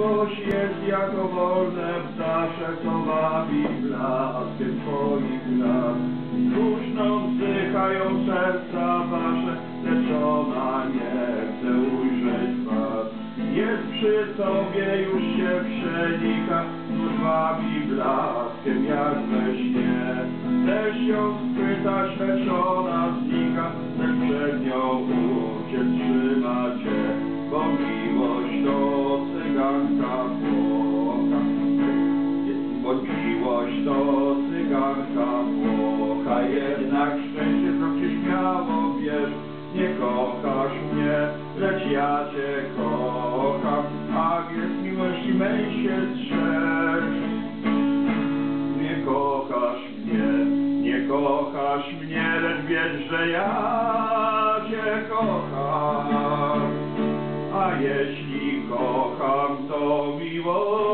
miłość jest jako wolne ptasze, co wabi blaskiem twoich glas. Duszno wzdychają serca wasze, lecz ona nie chce ujrzeć was. Jest przy tobie, już się przenika, znów wabi blaskiem jak we śnie. Chcesz ją spytać, lecz ona znika, lecz przed nią uciec trzyma miłość to cyganka Włocha, jednak szczęście wzrok ci śmiało bierz, nie kochasz mnie, lecz ja cię kocham, a jest miłości mej się strzeż. Nie kochasz mnie, nie kochasz mnie, lecz wiesz, że ja cię kocham. A jeśli kocham, to miłość